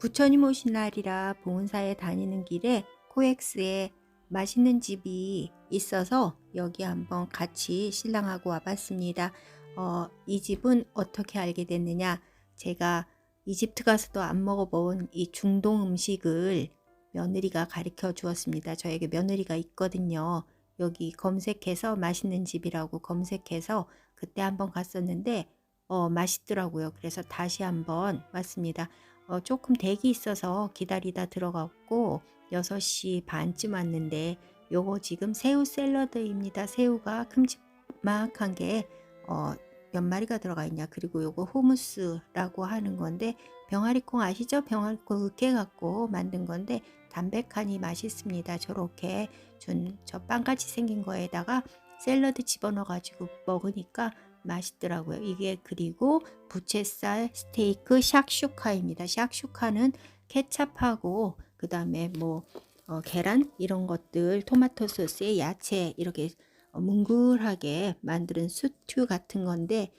부처님 오신 날이라 봉은사에 다니는 길에 코엑스에 맛있는 집이 있어서 여기 한번 같이 신랑하고 와봤습니다. 어, 이 집은 어떻게 알게 됐느냐? 제가 이집트 가서도 안 먹어본 이 중동 음식을 며느리가 가르쳐 주었습니다. 저에게 며느리가 있거든요. 여기 검색해서 맛있는 집이라고 검색해서 그때 한번 갔었는데 어, 맛있더라고요. 그래서 다시 한번 왔습니다. 어, 조금 대기 있어서 기다리다 들어갔고 6시 반쯤 왔는데 요거 지금 새우 샐러드입니다. 새우가 큼직막한 게 어, 몇 마리가 들어가 있냐. 그리고 요거 후무스라고 하는 건데 병아리콩 아시죠? 병아리콩 으깨 갖고 만든 건데 담백하니 맛있습니다. 저렇게 준 저 빵같이 생긴 거에다가 샐러드 집어넣어 가지고 먹으니까 맛있더라고요. 이게 그리고 부채살 스테이크 샥슈카입니다. 샥슈카는 케찹하고 그 다음에 뭐 어, 계란 이런 것들 토마토 소스에 야채 이렇게 어, 뭉글하게 만드는 스튜 같은 건데